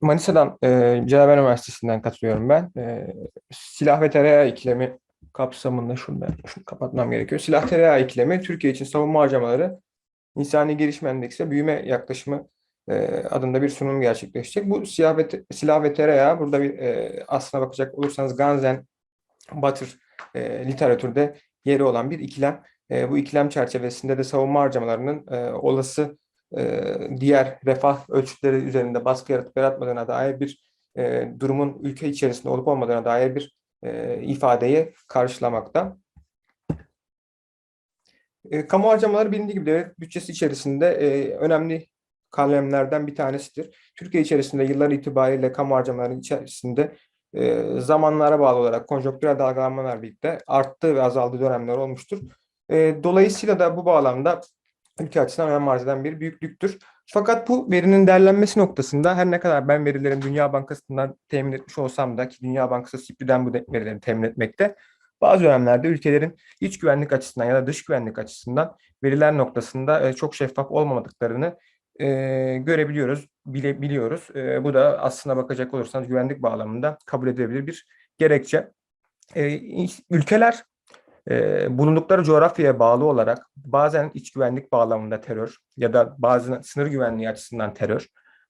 Manisa'dan, e, Cenevre Üniversitesi'nden katılıyorum ben. E, silah ve tereyağı ikilemi kapsamında şunu, ben, şunu kapatmam gerekiyor. Silah tereyağı ikilemi Türkiye için savunma harcamaları insani gelişme endeksi büyüme yaklaşımı e, adında bir sunum gerçekleşecek. Bu silah ve, silah ve tereyağı burada bir e, aslına bakacak olursanız Ganzen Batır e, literatürde yeri olan bir ikilem. E, bu ikilem çerçevesinde de savunma harcamalarının e, olası e, diğer refah ölçütleri üzerinde baskı yaratıp yaratmadığına dair bir e, durumun ülke içerisinde olup olmadığına dair bir e, ifadeyi karşılamakta. E, kamu harcamaları bilindiği gibi devlet bütçesi içerisinde e, önemli kalemlerden bir tanesidir. Türkiye içerisinde yıllar itibariyle kamu harcamalarının içerisinde e, zamanlara bağlı olarak konjonktürel dalgalanmalar birlikte arttığı ve azaldığı dönemler olmuştur. E, dolayısıyla da bu bağlamda ülke açısından önem arz eden bir büyüklüktür. Fakat bu verinin değerlenmesi noktasında her ne kadar ben verilerin Dünya Bankası'ndan temin etmiş olsam da ki Dünya Bankası SİPRİ'den bu verileri temin etmekte, bazı dönemlerde ülkelerin iç güvenlik açısından ya da dış güvenlik açısından veriler noktasında e, çok şeffaf olmadıklarını e, görebiliyoruz, bile, biliyoruz. E, bu da aslına bakacak olursanız güvenlik bağlamında kabul edilebilir bir gerekçe. E, ülkeler e, bulundukları coğrafyaya bağlı olarak bazen iç güvenlik bağlamında terör ya da bazen sınır güvenliği açısından terör,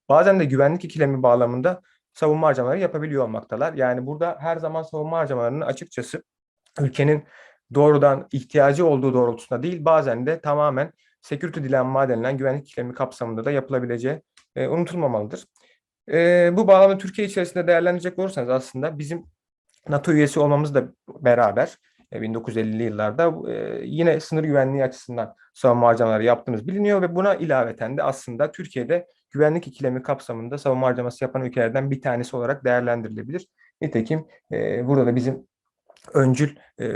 bazen de güvenlik ikilemi bağlamında savunma harcamaları yapabiliyor olmaktalar. Yani burada her zaman savunma harcamalarının açıkçası ülkenin doğrudan ihtiyacı olduğu doğrultusunda değil, bazen de tamamen security dilemma denilen güvenlik ikilemi kapsamında da yapılabileceği e, unutulmamalıdır. E, bu bağlamda Türkiye içerisinde değerlendirecek olursanız aslında bizim NATO üyesi olmamızla beraber e, 1950'li yıllarda e, yine sınır güvenliği açısından savunma harcamaları yaptığımız biliniyor ve buna ilaveten de aslında Türkiye'de güvenlik ikilemi kapsamında savunma harcaması yapan ülkelerden bir tanesi olarak değerlendirilebilir. Nitekim e, burada da bizim öncül e,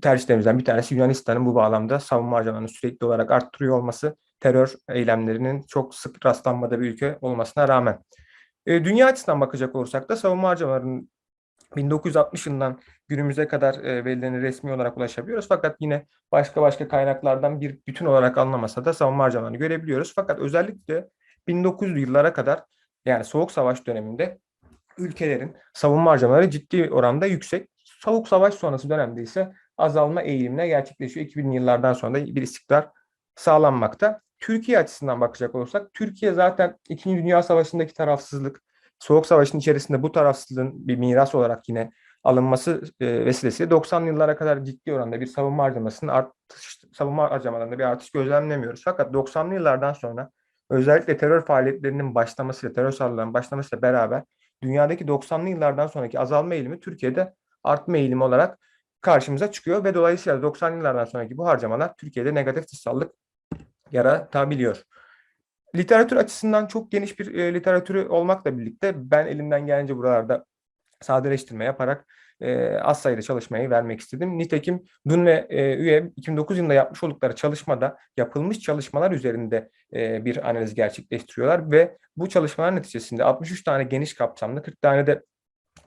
tercihlerimizden bir tanesi Yunanistan'ın bu bağlamda savunma harcamalarını sürekli olarak arttırıyor olması, terör eylemlerinin çok sık rastlanmadığı bir ülke olmasına rağmen. E, dünya açısından bakacak olursak da savunma harcamalarının 1960 yılından günümüze kadar e, verilerine resmi olarak ulaşabiliyoruz. Fakat yine başka başka kaynaklardan bir bütün olarak anlamasa da savunma harcamalarını görebiliyoruz. Fakat özellikle 1900'lü yıllara kadar yani Soğuk Savaş döneminde ülkelerin savunma harcamaları ciddi oranda yüksek. Soğuk Savaş sonrası dönemde ise azalma eğilimine gerçekleşiyor. 2000'li yıllardan sonra da bir istikrar sağlanmakta. Türkiye açısından bakacak olursak, Türkiye zaten İkinci Dünya Savaşı'ndaki tarafsızlık, Soğuk Savaş'ın içerisinde bu tarafsızlığın bir miras olarak yine alınması e, vesilesiyle 90'lı yıllara kadar ciddi oranda bir savunma harcamasının artış, savunma harcamalarında bir artış gözlemlemiyoruz. Fakat 90'lı yıllardan sonra özellikle terör faaliyetlerinin başlamasıyla, terör saldırılarının başlamasıyla beraber dünyadaki 90'lı yıllardan sonraki azalma eğilimi Türkiye'de artma eğilimi olarak karşımıza çıkıyor ve dolayısıyla 90'lı yıllardan sonraki bu harcamalar Türkiye'de negatif dışsallık yaratabiliyor. Literatür açısından çok geniş bir e, literatürü olmakla birlikte ben elimden gelince buralarda sadeleştirme yaparak e, az sayıda çalışmayı vermek istedim. Nitekim Dun ve e, üye 2009 yılında yapmış oldukları çalışmada yapılmış çalışmalar üzerinde e, bir analiz gerçekleştiriyorlar ve bu çalışmalar neticesinde 63 tane geniş kapsamlı, 40 tane de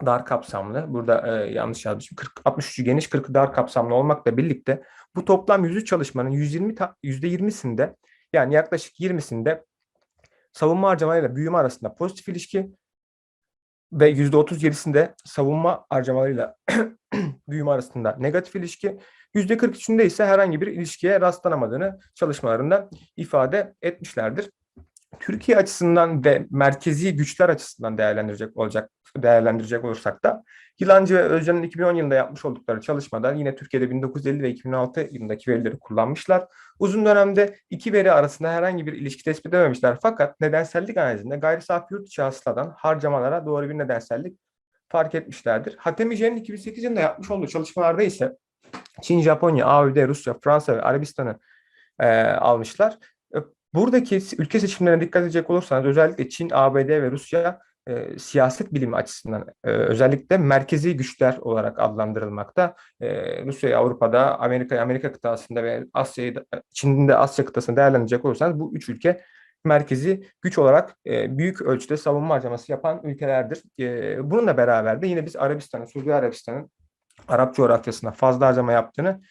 dar kapsamlı, burada e, yanlış yazmışım, 40, 63'ü geniş, 40'ı dar kapsamlı olmakla birlikte bu toplam 100 çalışmanın 120 ta, %20'sinde yani yaklaşık 20'sinde savunma harcamalarıyla büyüme arasında pozitif ilişki ve %37'sinde savunma harcamalarıyla büyüme arasında negatif ilişki, %43'ünde ise herhangi bir ilişkiye rastlanamadığını çalışmalarında ifade etmişlerdir. Türkiye açısından ve merkezi güçler açısından değerlendirecek olacak değerlendirecek olursak da Yılancı ve Özcan'ın 2010 yılında yapmış oldukları çalışmada yine Türkiye'de 1950 ve 2006 yılındaki verileri kullanmışlar. Uzun dönemde iki veri arasında herhangi bir ilişki tespit edememişler. Fakat nedensellik analizinde gayri safi yurt içi hasıladan harcamalara doğru bir nedensellik fark etmişlerdir. Hatemi Jen'in 2008 yılında yapmış olduğu çalışmalarda ise Çin, Japonya, ABD, Rusya, Fransa ve Arabistan'ı e, almışlar. Buradaki ülke seçimlerine dikkat edecek olursanız özellikle Çin, ABD ve Rusya e, siyaset bilimi açısından e, özellikle merkezi güçler olarak adlandırılmakta. E, Rusya'yı Avrupa'da, Amerika'yı Amerika kıtasında ve Asya'yı Çin'in de Asya kıtasında değerlendirecek olursanız bu üç ülke merkezi güç olarak e, büyük ölçüde savunma harcaması yapan ülkelerdir. E, bununla beraber de yine biz Arabistan'ın, Suudi Arabistan'ın Arap coğrafyasına fazla harcama yaptığını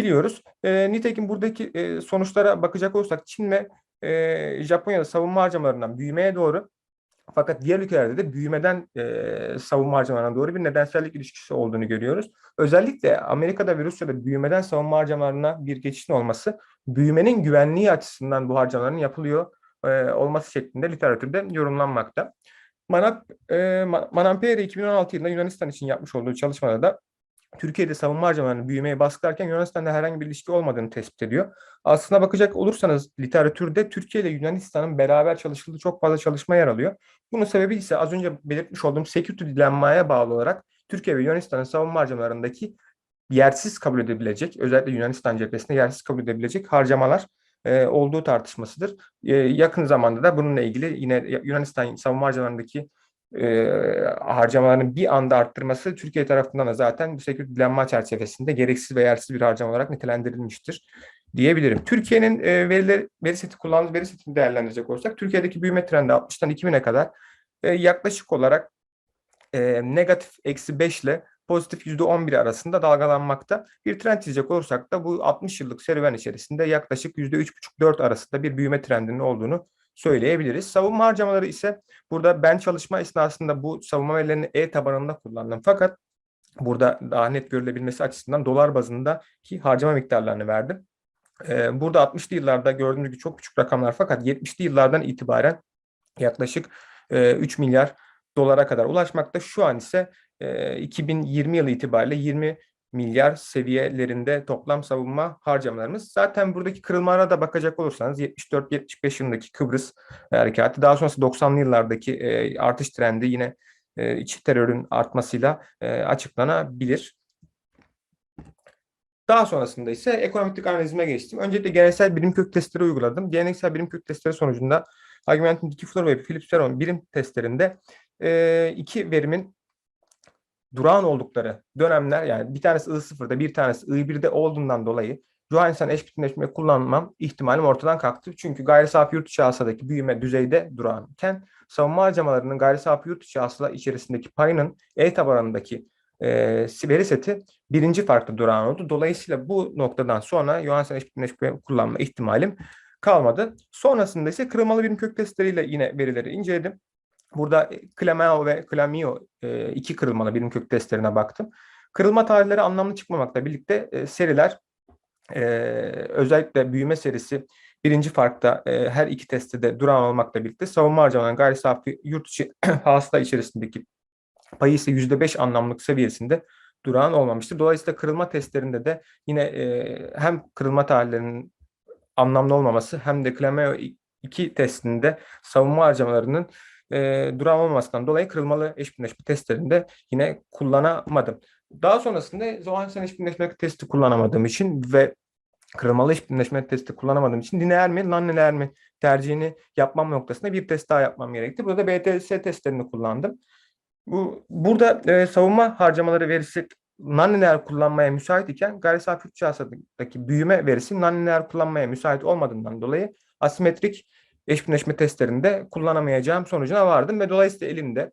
biliyoruz. E, nitekim buradaki e, sonuçlara bakacak olursak Çin ve e, Japonya'da savunma harcamalarından büyümeye doğru Fakat diğer ülkelerde de büyümeden e, savunma harcamalarına doğru bir nedensellik ilişkisi olduğunu görüyoruz. Özellikle Amerika'da ve Rusya'da büyümeden savunma harcamalarına bir geçişin olması, büyümenin güvenliği açısından bu harcamaların yapılıyor e, olması şeklinde literatürde yorumlanmakta. Manap, e, Manamperi 2016 yılında Yunanistan için yapmış olduğu çalışmada da Türkiye'de savunma harcamalarının büyümeye baskılarken Yunanistan'da herhangi bir ilişki olmadığını tespit ediyor. Aslına bakacak olursanız literatürde Türkiye ile Yunanistan'ın beraber çalışıldığı çok fazla çalışma yer alıyor. Bunun sebebi ise az önce belirtmiş olduğum security dilenmaya bağlı olarak Türkiye ve Yunanistan'ın savunma harcamalarındaki yersiz kabul edebilecek, özellikle Yunanistan cephesinde yersiz kabul edebilecek harcamalar e, olduğu tartışmasıdır. E, yakın zamanda da bununla ilgili yine Yunanistan savunma harcamalarındaki e, harcamalarını bir anda arttırması Türkiye tarafından da zaten bu sekür dilenme çerçevesinde gereksiz ve yersiz bir harcama olarak nitelendirilmiştir diyebilirim. Türkiye'nin e, verileri, veri seti kullandığı veri setini değerlendirecek olursak Türkiye'deki büyüme trendi 60'tan 2000'e kadar e, yaklaşık olarak e, negatif eksi 5 ile pozitif %11 arasında dalgalanmakta. Bir trend çizecek olursak da bu 60 yıllık serüven içerisinde yaklaşık %3,5-4 arasında bir büyüme trendinin olduğunu söyleyebiliriz. Savunma harcamaları ise burada ben çalışma esnasında bu savunma verilerini E tabanında kullandım. Fakat burada daha net görülebilmesi açısından dolar bazındaki harcama miktarlarını verdim. Ee, burada 60'lı yıllarda gördüğünüz gibi çok küçük rakamlar fakat 70'li yıllardan itibaren yaklaşık 3 e, milyar dolara kadar ulaşmakta. Şu an ise 2020 e, yılı itibariyle 20 milyar seviyelerinde toplam savunma harcamalarımız. Zaten buradaki kırılmalara da bakacak olursanız 74-75 yılındaki Kıbrıs harekatı daha sonrası 90'lı yıllardaki e, artış trendi yine e, iç terörün artmasıyla e, açıklanabilir. Daha sonrasında ise ekonomik analizime geçtim. Öncelikle geleneksel birim kök testleri uyguladım. Geleneksel birim kök testleri sonucunda Argumentum Diffuser ve Philips Ferron birim testlerinde e, iki verimin durağan oldukları dönemler yani bir tanesi I0'da bir tanesi I1'de olduğundan dolayı Johansson eş bütünleşmeyi kullanmam ihtimalim ortadan kalktı. Çünkü gayri safi yurt içi hasıladaki büyüme düzeyde durağanken savunma harcamalarının gayri safi yurt içi içerisindeki payının E tabanındaki e, veri seti birinci farklı durağan oldu. Dolayısıyla bu noktadan sonra Johansson eş bütünleşmeyi kullanma ihtimalim kalmadı. Sonrasında ise kırılmalı birim kök testleriyle yine verileri inceledim. Burada Clameo ve Clamio e, iki kırılmalı birim kök testlerine baktım. Kırılma tarihleri anlamlı çıkmamakla birlikte e, seriler e, özellikle büyüme serisi birinci farkta her iki testte de duran olmakla birlikte savunma harcamalarının gayri safi yurt içi hasta içerisindeki payı ise %5 anlamlık seviyesinde durağan olmamıştır. Dolayısıyla kırılma testlerinde de yine hem kırılma tarihlerinin anlamlı olmaması hem de Clameo 2 testinde savunma harcamalarının e, duran olmamasından dolayı kırılmalı eş testlerinde yine kullanamadım. Daha sonrasında Johansson eş birleşme testi kullanamadığım için ve kırılmalı eş testi kullanamadığım için lineer mi, non-lineer mi tercihini yapmam noktasında bir test daha yapmam gerekti. Burada BTS testlerini kullandım. Bu burada e, savunma harcamaları verisi non-lineer kullanmaya müsait iken gayri safi büyüme verisi non-lineer kullanmaya müsait olmadığından dolayı asimetrik eş birleşme testlerinde kullanamayacağım sonucuna vardım ve dolayısıyla elimde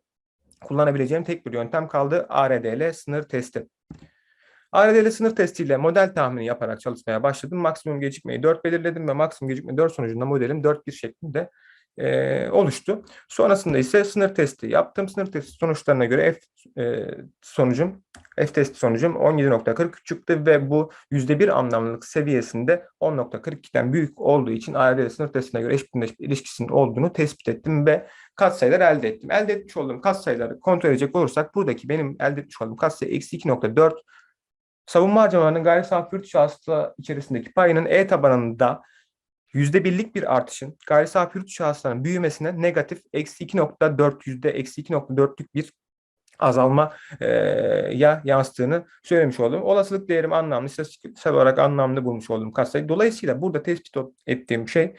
kullanabileceğim tek bir yöntem kaldı ARDL sınır testi. ARDL sınır testiyle model tahmini yaparak çalışmaya başladım. Maksimum gecikmeyi 4 belirledim ve maksimum gecikme 4 sonucunda modelim 4-1 şeklinde e, oluştu. Sonrasında ise sınır testi yaptım. Sınır testi sonuçlarına göre F e, sonucum, F testi sonucum 17.43 çıktı ve bu %1 anlamlılık seviyesinde 10.42'den büyük olduğu için ARD sınır testine göre eşitleşme ilişkisinin olduğunu tespit ettim ve katsayılar elde ettim. Elde etmiş olduğum katsayıları kontrol edecek olursak buradaki benim elde etmiş olduğum katsayı eksi 2.4 savunma harcamalarının gayri safi yurt içerisindeki payının E tabanında yüzde birlik bir artışın gayri safi yurt dışı büyümesine negatif eksi 2.4 yüzde eksi 2.4'lük bir azalma e, ya yansıttığını söylemiş oldum. Olasılık değerimi anlamlı, istatistiksel olarak anlamlı bulmuş oldum katsayı. Dolayısıyla burada tespit ettiğim şey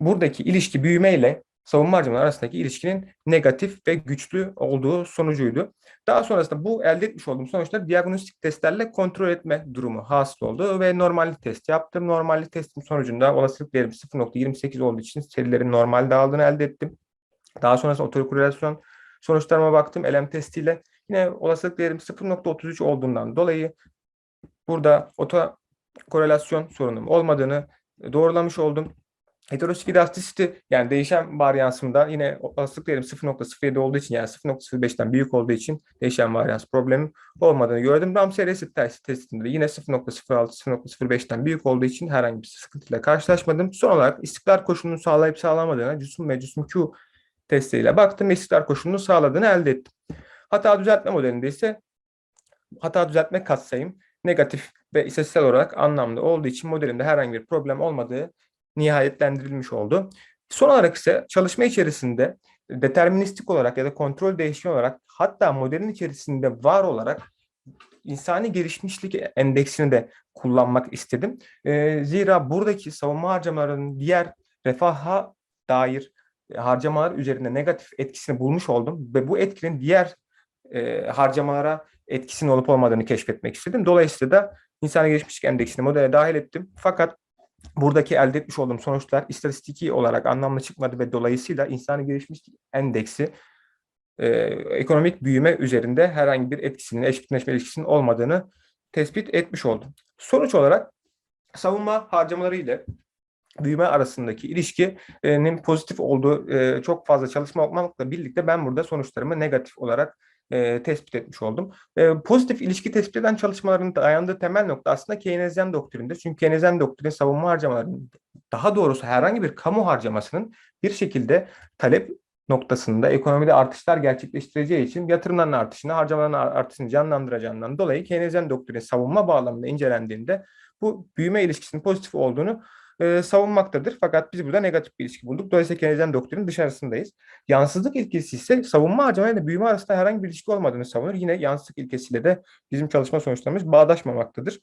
buradaki ilişki büyümeyle savunma harcamaları arasındaki ilişkinin negatif ve güçlü olduğu sonucuydu. Daha sonrasında bu elde etmiş olduğum sonuçları diagnostik testlerle kontrol etme durumu hasıl oldu ve normallik test yaptım. Normallik testim sonucunda olasılık değerim 0.28 olduğu için serilerin normal dağıldığını elde ettim. Daha sonrasında otokorelasyon sonuçlarıma baktım LM testiyle. Yine olasılık değerim 0.33 olduğundan dolayı burada otokorelasyon sorunum olmadığını doğrulamış oldum. Heterosikil elastisiti yani değişen varyansımda yine olasılık değerim 0.07 olduğu için yani 0.05'ten büyük olduğu için değişen varyans problemi olmadığını gördüm. Ramsey resit test testinde de yine 0.06-0.05'ten büyük olduğu için herhangi bir sıkıntıyla karşılaşmadım. Son olarak istikrar koşulunu sağlayıp sağlamadığına CUSUM ve CUSUM Q testiyle baktım ve istikrar koşulunu sağladığını elde ettim. Hata düzeltme modelinde ise hata düzeltme katsayım negatif ve istatistiksel olarak anlamlı olduğu için modelimde herhangi bir problem olmadığı nihayetlendirilmiş oldu. Son olarak ise çalışma içerisinde deterministik olarak ya da kontrol değişken olarak hatta modelin içerisinde var olarak insani gelişmişlik endeksini de kullanmak istedim. E, zira buradaki savunma harcamalarının diğer refaha dair harcamalar üzerinde negatif etkisini bulmuş oldum ve bu etkinin diğer e, harcamalara etkisinin olup olmadığını keşfetmek istedim. Dolayısıyla da insani gelişmişlik endeksini modele dahil ettim. Fakat buradaki elde etmiş olduğum sonuçlar istatistiki olarak anlamlı çıkmadı ve dolayısıyla insani gelişmişlik endeksi e, ekonomik büyüme üzerinde herhangi bir etkisinin, eşitleşme ilişkisinin olmadığını tespit etmiş oldum. Sonuç olarak savunma harcamaları ile büyüme arasındaki ilişkinin pozitif olduğu e, çok fazla çalışma olmakla birlikte ben burada sonuçlarımı negatif olarak e, tespit etmiş oldum. E, pozitif ilişki tespit eden çalışmaların dayandığı temel nokta aslında Keynesyen doktrindir. Çünkü Keynesyen doktrin savunma harcamalarının daha doğrusu herhangi bir kamu harcamasının bir şekilde talep noktasında ekonomide artışlar gerçekleştireceği için yatırımların artışını, harcamaların artışını canlandıracağından dolayı Keynesyen doktrin savunma bağlamında incelendiğinde bu büyüme ilişkisinin pozitif olduğunu e, savunmaktadır. Fakat biz burada negatif bir ilişki bulduk. Dolayısıyla Keynesian doktrinin dışarısındayız. Yansızlık ilkesi ise savunma harcamayla büyüme arasında herhangi bir ilişki olmadığını savunur. Yine yansızlık ilkesiyle de bizim çalışma sonuçlarımız bağdaşmamaktadır.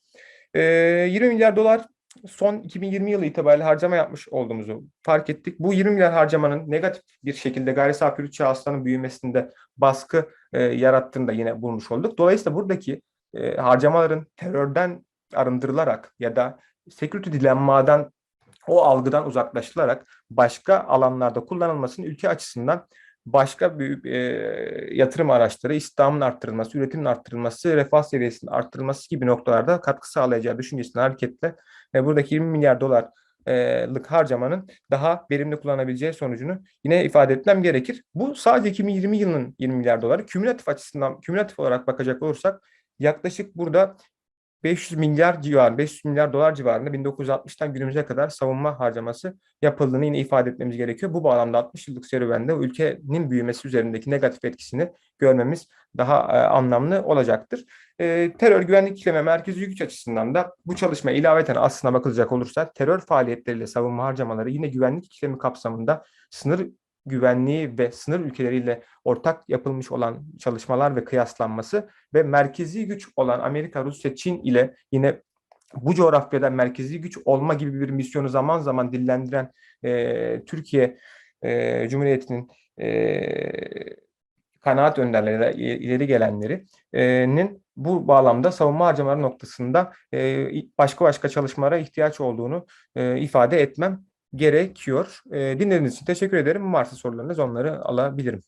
E, 20 milyar dolar son 2020 yılı itibariyle harcama yapmış olduğumuzu fark ettik. Bu 20 milyar harcamanın negatif bir şekilde gayri safi bütçe hasılanın büyümesinde baskı e, yarattığını da yine bulmuş olduk. Dolayısıyla buradaki e, harcamaların terörden arındırılarak ya da security dilemmadan o algıdan uzaklaştırılarak başka alanlarda kullanılmasının ülke açısından başka bir e, yatırım araçları, istihdamın arttırılması, üretimin arttırılması, refah seviyesinin arttırılması gibi noktalarda katkı sağlayacağı düşüncesinden hareketle e, buradaki 20 milyar dolarlık harcamanın daha verimli kullanabileceği sonucunu yine ifade etmem gerekir. Bu sadece 2020 yılının 20 milyar doları. Kümülatif açısından, kümülatif olarak bakacak olursak yaklaşık burada 500 milyar civarı, 500 milyar dolar civarında 1960'tan günümüze kadar savunma harcaması yapıldığını yine ifade etmemiz gerekiyor. Bu bağlamda 60 yıllık serüvende ülkenin büyümesi üzerindeki negatif etkisini görmemiz daha e, anlamlı olacaktır. E, terör güvenlik işleme merkezi güç açısından da bu çalışma ilaveten aslına bakılacak olursa terör faaliyetleriyle savunma harcamaları yine güvenlik işlemi kapsamında sınır güvenliği ve sınır ülkeleriyle ortak yapılmış olan çalışmalar ve kıyaslanması ve merkezi güç olan Amerika, Rusya, Çin ile yine bu coğrafyada merkezi güç olma gibi bir misyonu zaman zaman dillendiren e, Türkiye e, Cumhuriyeti'nin e, kanaat önderleri, ileri gelenlerinin bu bağlamda savunma harcamaları noktasında e, başka başka çalışmalara ihtiyaç olduğunu e, ifade etmem gerekiyor. Dinlediğiniz için teşekkür ederim. Varsa sorularınız onları alabilirim.